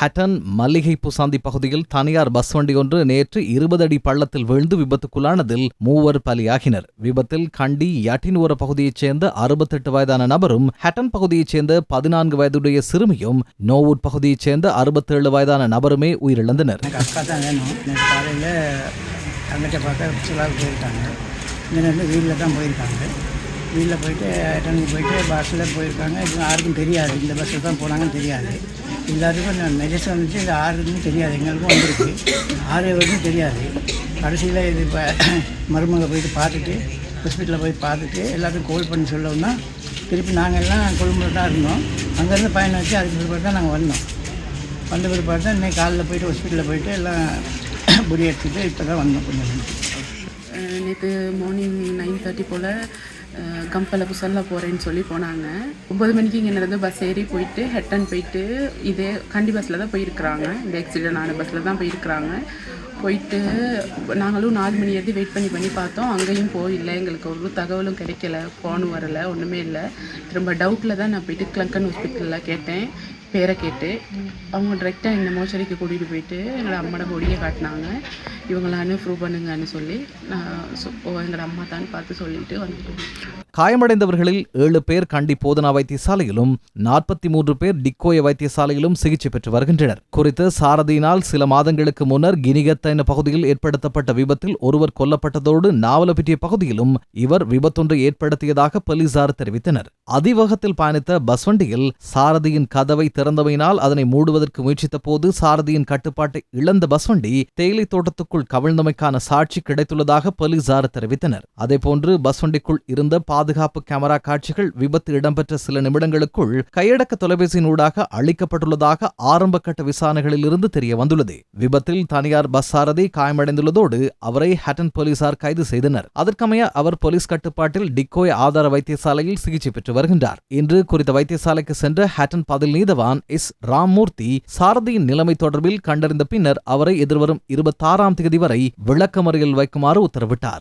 ஹட்டன் மல்லிகை புசாந்தி பகுதியில் தனியார் பஸ் வண்டி ஒன்று நேற்று இருபது அடி பள்ளத்தில் விழுந்து விபத்துக்குள்ளானதில் மூவர் பலியாகினர். விபத்தில் கண்டி யட்டினூர பகுதியைச் சேர்ந்த அறுபத்தெட்டு வயதான நபரும் ஹட்டன் பகுதியைச் சேர்ந்த பதினான்கு வயதுடைய சிறுமியும் நோவூட் பகுதியைச் சேர்ந்த அறுபத்தேழு வயதான நபருமே உயிரிழந்தனர். எனக்கு காலையில் பார்க்க போயிருக்காங்க வீட்டில் தான் போயிருக்காங்க. வீட்டில் போயிட்டு அட்டனுக்கு போயிட்டு பஸ்ஸில் போயிருக்காங்க. இப்போ யாருக்கும் தெரியாது. இந்த பஸ்ஸில் தான் போனாங்கன்னு தெரியாது. எல்லாத்துக்கும் நான் வந்துச்சு இந்த ஆறுக்கும் தெரியாது. எங்களுக்கும் வந்துருக்கு. ஆறு வரைக்கும் தெரியாது. கடைசியில் இது இப்போ மருமக போயிட்டு பார்த்துட்டு ஹாஸ்பிட்டலில் போய் பார்த்துட்டு எல்லாத்துக்கும் கோல் பண்ணி சொல்லவும்னா திருப்பி நாங்கள் எல்லாம் கொழும்புல தான் இருந்தோம். அங்கேருந்து பயணம் வச்சு அதுக்கு பிற்பாடு தான் நாங்கள் வந்தோம். வந்த பிற்பாடு தான் இன்னைக்கு காலையில் போயிட்டு ஹாஸ்பிட்டலில் போயிட்டு எல்லாம் புரி எடுத்துட்டு இப்போ தான் வந்தோம் கொஞ்சம் நேற்று மார்னிங் நைன் தேர்ட்டி போல் கம்பல புசல்ல போகிறேன்னு சொல்லி போனாங்க. ஒம்பது மணிக்கு இங்கேருந்து பஸ் ஏறி போயிட்டு ஹெட்டன் போயிட்டு இதே கண்டி பஸ்ஸில் தான் போயிருக்கிறாங்க. இந்த ஆக்சிடென்ட் ஆன பஸ்ஸில் தான் போயிருக்கிறாங்க. போயிட்டு நாங்களும் நாலு மணி எழுதி வெயிட் பண்ணி பண்ணி பார்த்தோம். அங்கேயும் போயில்லை எங்களுக்கு ஒரு தகவலும் கிடைக்கல. ஃபோனும் வரலை. ஒன்றுமே இல்லை. திரும்ப டவுட்டில் தான் நான் போயிட்டு கிளங்கன் ஹாஸ்பிட்டலில் கேட்டேன். பேரை கேட்டு அவங்க டிரெக்டாக இந்த மோச்சரிக்கு கூட்டிகிட்டு போயிட்டு எங்களோட அம்மாவோட பொடியை காட்டினாங்க. இவங்களான்னு ப்ரூவ் பண்ணுங்கன்னு சொல்லி நான் சொ- எங்களோட அம்மா தான் பார்த்து சொல்லிட்டு வந்துட்டோம். காயமடைந்தவர்களில் ஏழு பேர் கண்டி போதனா வைத்தியசாலையிலும் நாற்பத்தி மூன்று பேர் டிக்கோய வைத்தியசாலையிலும் சிகிச்சை பெற்று வருகின்றனர். குறித்து சாரதியினால் சில மாதங்களுக்கு முன்னர் கினிகத்த என பகுதியில் ஏற்படுத்தப்பட்ட விபத்தில் ஒருவர் கொல்லப்பட்டதோடு நாவலப்பிட்டிய பகுதியிலும் இவர் விபத்தொன்றை ஏற்படுத்தியதாக போலீசார் தெரிவித்தனர். அதிவேகத்தில் பயணித்த பஸ் வண்டியில் சாரதியின் கதவை திறந்தமையினால் அதனை மூடுவதற்கு முயற்சித்த போது சாரதியின் கட்டுப்பாட்டை இழந்த பஸ் வண்டி தேயிலை தோட்டத்துக்குள் கவிழ்ந்தமைக்கான சாட்சி கிடைத்துள்ளதாக போலீசார் தெரிவித்தனர். அதேபோன்று பஸ் வண்டிக்குள் இருந்த பாத பாதுகாப்பு கேமரா காட்சிகள் விபத்து இடம்பெற்ற சில நிமிடங்களுக்குள் கையடக்க தொலைபேசியினூடாக அளிக்கப்பட்டுள்ளதாக ஆரம்ப கட்ட விசாரணைகளிலிருந்து தெரிய வந்துள்ளது. விபத்தில் தனியார் பஸ் சாரதி காயமடைந்துள்ளதோடு அவரை ஹட்டன் போலீசார் கைது செய்தனர். அதற்கமைய அவர் போலீஸ் கட்டுப்பாட்டில் டிக்கோய் ஆதார வைத்தியசாலையில் சிகிச்சை பெற்று வருகின்றார். இன்று குறித்த வைத்தியசாலைக்கு சென்ற ஹட்டன் பதில் நீதவான் எஸ். ராம்மூர்த்தி சாரதியின் நிலைமை தொடர்பில் கண்டறிந்த பின்னர் அவரை எதிர்வரும் இருபத்தாறாம் தேதி வரை விளக்கமறியல் வைக்குமாறு உத்தரவிட்டார்.